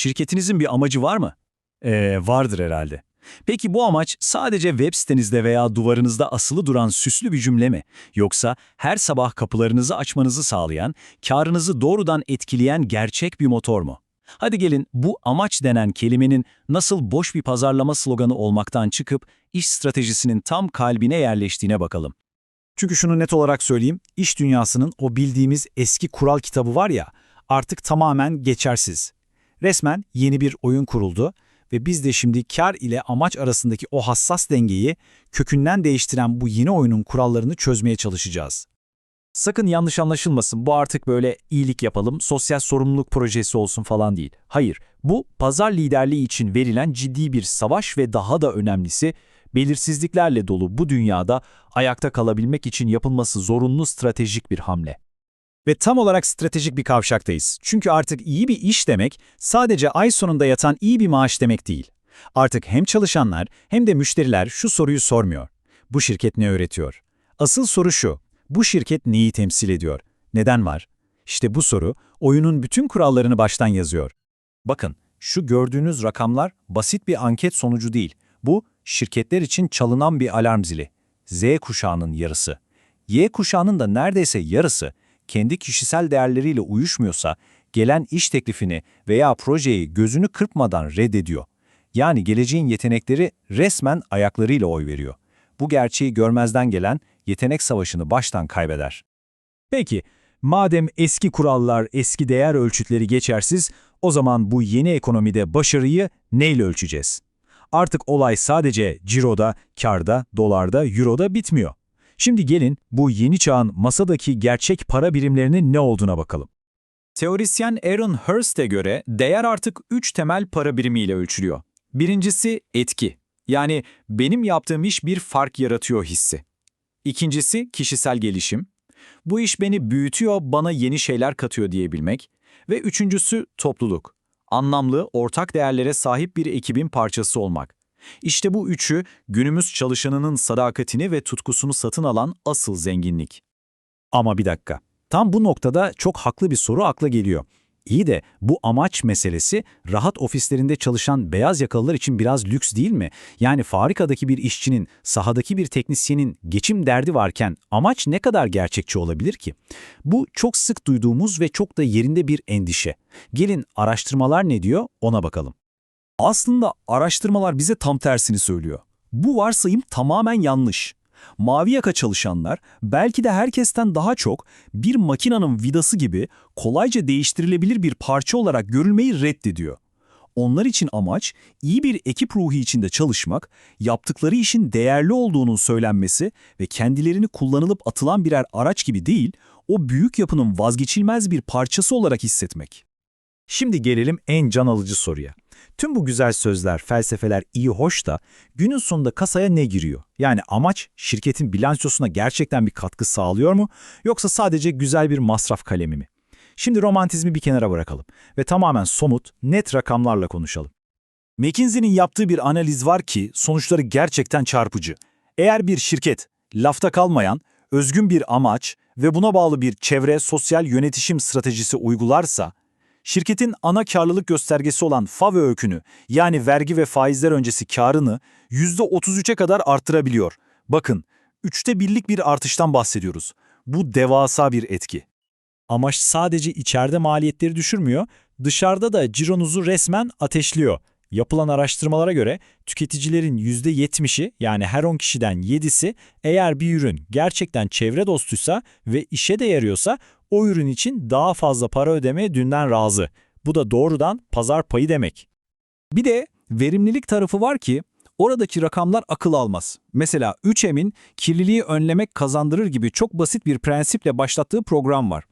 Şirketinizin bir amacı var mı? Ee, vardır herhalde. Peki bu amaç sadece web sitenizde veya duvarınızda asılı duran süslü bir cümle mi? Yoksa her sabah kapılarınızı açmanızı sağlayan, karınızı doğrudan etkileyen gerçek bir motor mu? Hadi gelin bu amaç denen kelimenin nasıl boş bir pazarlama sloganı olmaktan çıkıp iş stratejisinin tam kalbine yerleştiğine bakalım. Çünkü şunu net olarak söyleyeyim, iş dünyasının o bildiğimiz eski kural kitabı var ya, artık tamamen geçersiz. Resmen yeni bir oyun kuruldu ve biz de şimdi kar ile amaç arasındaki o hassas dengeyi kökünden değiştiren bu yeni oyunun kurallarını çözmeye çalışacağız. Sakın yanlış anlaşılmasın bu artık böyle iyilik yapalım, sosyal sorumluluk projesi olsun falan değil. Hayır, bu pazar liderliği için verilen ciddi bir savaş ve daha da önemlisi belirsizliklerle dolu bu dünyada ayakta kalabilmek için yapılması zorunlu stratejik bir hamle. Ve tam olarak stratejik bir kavşaktayız. Çünkü artık iyi bir iş demek sadece ay sonunda yatan iyi bir maaş demek değil. Artık hem çalışanlar hem de müşteriler şu soruyu sormuyor. Bu şirket ne öğretiyor? Asıl soru şu, bu şirket neyi temsil ediyor? Neden var? İşte bu soru oyunun bütün kurallarını baştan yazıyor. Bakın, şu gördüğünüz rakamlar basit bir anket sonucu değil. Bu, şirketler için çalınan bir alarm zili. Z kuşağının yarısı. Y kuşağının da neredeyse yarısı kendi kişisel değerleriyle uyuşmuyorsa gelen iş teklifini veya projeyi gözünü kırpmadan reddediyor. Yani geleceğin yetenekleri resmen ayaklarıyla oy veriyor. Bu gerçeği görmezden gelen yetenek savaşını baştan kaybeder. Peki, madem eski kurallar, eski değer ölçütleri geçersiz, o zaman bu yeni ekonomide başarıyı neyle ölçeceğiz? Artık olay sadece ciroda, karda, dolarda, euroda bitmiyor. Şimdi gelin bu yeni çağın masadaki gerçek para birimlerinin ne olduğuna bakalım. Teorisyen Aaron Hurst'e göre değer artık üç temel para birimiyle ölçülüyor. Birincisi etki. Yani benim yaptığım iş bir fark yaratıyor hissi. İkincisi kişisel gelişim. Bu iş beni büyütüyor, bana yeni şeyler katıyor diyebilmek. Ve üçüncüsü topluluk. Anlamlı, ortak değerlere sahip bir ekibin parçası olmak. İşte bu üçü günümüz çalışanının sadakatini ve tutkusunu satın alan asıl zenginlik. Ama bir dakika. Tam bu noktada çok haklı bir soru akla geliyor. İyi de bu amaç meselesi rahat ofislerinde çalışan beyaz yakalılar için biraz lüks değil mi? Yani fabrikadaki bir işçinin, sahadaki bir teknisyenin geçim derdi varken amaç ne kadar gerçekçi olabilir ki? Bu çok sık duyduğumuz ve çok da yerinde bir endişe. Gelin araştırmalar ne diyor ona bakalım. Aslında araştırmalar bize tam tersini söylüyor. Bu varsayım tamamen yanlış. Mavi yaka çalışanlar belki de herkesten daha çok bir makinanın vidası gibi kolayca değiştirilebilir bir parça olarak görülmeyi reddediyor. Onlar için amaç iyi bir ekip ruhu içinde çalışmak, yaptıkları işin değerli olduğunun söylenmesi ve kendilerini kullanılıp atılan birer araç gibi değil, o büyük yapının vazgeçilmez bir parçası olarak hissetmek. Şimdi gelelim en can alıcı soruya. Tüm bu güzel sözler, felsefeler iyi hoş da günün sonunda kasaya ne giriyor? Yani amaç şirketin bilançosuna gerçekten bir katkı sağlıyor mu yoksa sadece güzel bir masraf kalemi mi? Şimdi romantizmi bir kenara bırakalım ve tamamen somut, net rakamlarla konuşalım. McKinsey'nin yaptığı bir analiz var ki sonuçları gerçekten çarpıcı. Eğer bir şirket lafta kalmayan, özgün bir amaç ve buna bağlı bir çevre sosyal yönetişim stratejisi uygularsa, şirketin ana karlılık göstergesi olan FAVÖ öykünü yani vergi ve faizler öncesi karını %33'e kadar arttırabiliyor. Bakın, üçte birlik bir artıştan bahsediyoruz. Bu devasa bir etki. Amaç sadece içeride maliyetleri düşürmüyor, dışarıda da cironuzu resmen ateşliyor. Yapılan araştırmalara göre tüketicilerin %70'i yani her 10 kişiden 7'si eğer bir ürün gerçekten çevre dostuysa ve işe de yarıyorsa o ürün için daha fazla para ödemeye dünden razı. Bu da doğrudan pazar payı demek. Bir de verimlilik tarafı var ki oradaki rakamlar akıl almaz. Mesela 3M'in kirliliği önlemek kazandırır gibi çok basit bir prensiple başlattığı program var.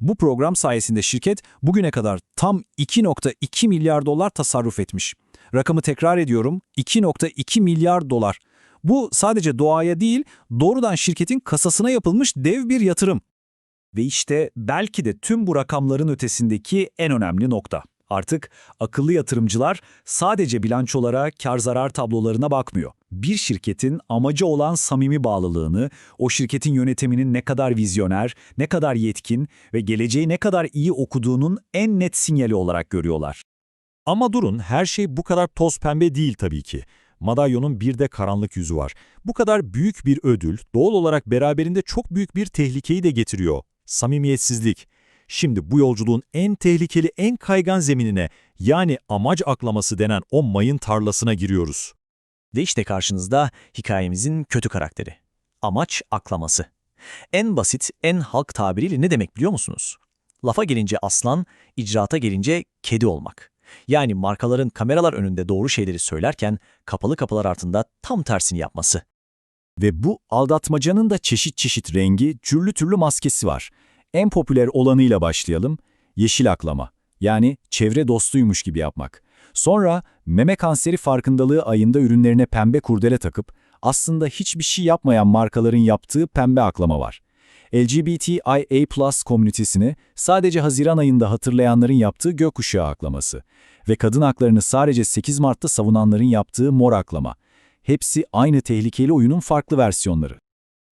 Bu program sayesinde şirket bugüne kadar tam 2.2 milyar dolar tasarruf etmiş. Rakamı tekrar ediyorum 2.2 milyar dolar. Bu sadece doğaya değil doğrudan şirketin kasasına yapılmış dev bir yatırım. Ve işte belki de tüm bu rakamların ötesindeki en önemli nokta. Artık akıllı yatırımcılar sadece bilançolara, kar zarar tablolarına bakmıyor. Bir şirketin amacı olan samimi bağlılığını, o şirketin yönetiminin ne kadar vizyoner, ne kadar yetkin ve geleceği ne kadar iyi okuduğunun en net sinyali olarak görüyorlar. Ama durun, her şey bu kadar toz pembe değil tabii ki. Madalyonun bir de karanlık yüzü var. Bu kadar büyük bir ödül doğal olarak beraberinde çok büyük bir tehlikeyi de getiriyor. Samimiyetsizlik. Şimdi bu yolculuğun en tehlikeli, en kaygan zeminine yani amaç aklaması denen o mayın tarlasına giriyoruz. Ve işte karşınızda hikayemizin kötü karakteri. Amaç aklaması. En basit, en halk tabiriyle ne demek biliyor musunuz? Lafa gelince aslan, icraata gelince kedi olmak. Yani markaların kameralar önünde doğru şeyleri söylerken kapalı kapılar altında tam tersini yapması. Ve bu aldatmacanın da çeşit çeşit rengi, türlü türlü maskesi var. En popüler olanıyla başlayalım. Yeşil aklama. Yani çevre dostuymuş gibi yapmak. Sonra meme kanseri farkındalığı ayında ürünlerine pembe kurdele takıp aslında hiçbir şey yapmayan markaların yaptığı pembe aklama var. LGBTIA+ komünitesini sadece Haziran ayında hatırlayanların yaptığı gökkuşağı aklaması ve kadın haklarını sadece 8 Mart'ta savunanların yaptığı mor aklama. Hepsi aynı tehlikeli oyunun farklı versiyonları.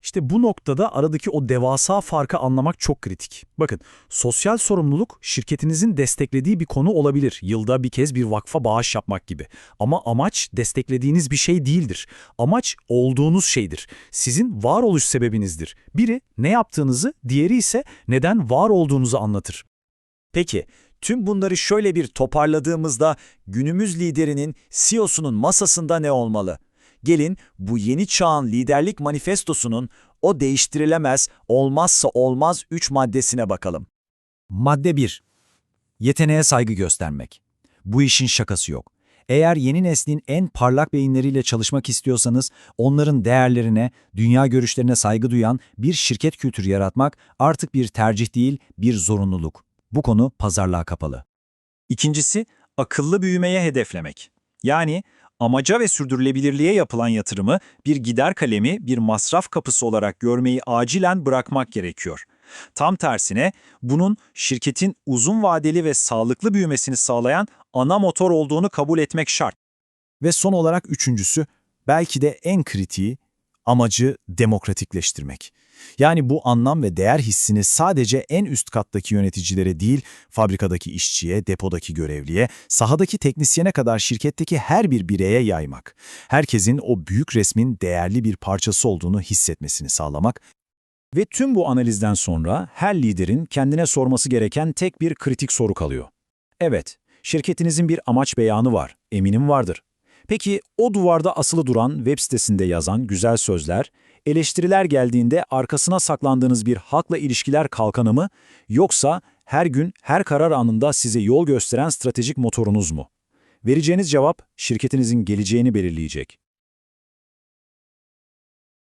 İşte bu noktada aradaki o devasa farkı anlamak çok kritik. Bakın, sosyal sorumluluk şirketinizin desteklediği bir konu olabilir. Yılda bir kez bir vakfa bağış yapmak gibi. Ama amaç desteklediğiniz bir şey değildir. Amaç olduğunuz şeydir. Sizin varoluş sebebinizdir. Biri ne yaptığınızı, diğeri ise neden var olduğunuzu anlatır. Peki, tüm bunları şöyle bir toparladığımızda günümüz liderinin CEO'sunun masasında ne olmalı? Gelin bu yeni çağın liderlik manifestosunun o değiştirilemez, olmazsa olmaz 3 maddesine bakalım. Madde 1. Yeteneğe saygı göstermek. Bu işin şakası yok. Eğer yeni neslin en parlak beyinleriyle çalışmak istiyorsanız, onların değerlerine, dünya görüşlerine saygı duyan bir şirket kültürü yaratmak artık bir tercih değil, bir zorunluluk. Bu konu pazarlığa kapalı. İkincisi, akıllı büyümeye hedeflemek. Yani amaca ve sürdürülebilirliğe yapılan yatırımı bir gider kalemi, bir masraf kapısı olarak görmeyi acilen bırakmak gerekiyor. Tam tersine bunun şirketin uzun vadeli ve sağlıklı büyümesini sağlayan ana motor olduğunu kabul etmek şart. Ve son olarak üçüncüsü, belki de en kritiği, amacı demokratikleştirmek. Yani bu anlam ve değer hissini sadece en üst kattaki yöneticilere değil, fabrikadaki işçiye, depodaki görevliye, sahadaki teknisyene kadar şirketteki her bir bireye yaymak. Herkesin o büyük resmin değerli bir parçası olduğunu hissetmesini sağlamak Ve tüm bu analizden sonra her liderin kendine sorması gereken tek bir kritik soru kalıyor. Evet, şirketinizin bir amaç beyanı var, eminim vardır. Peki o duvarda asılı duran web sitesinde yazan güzel sözler, eleştiriler geldiğinde arkasına saklandığınız bir halkla ilişkiler kalkanı mı, yoksa her gün, her karar anında size yol gösteren stratejik motorunuz mu? Vereceğiniz cevap şirketinizin geleceğini belirleyecek.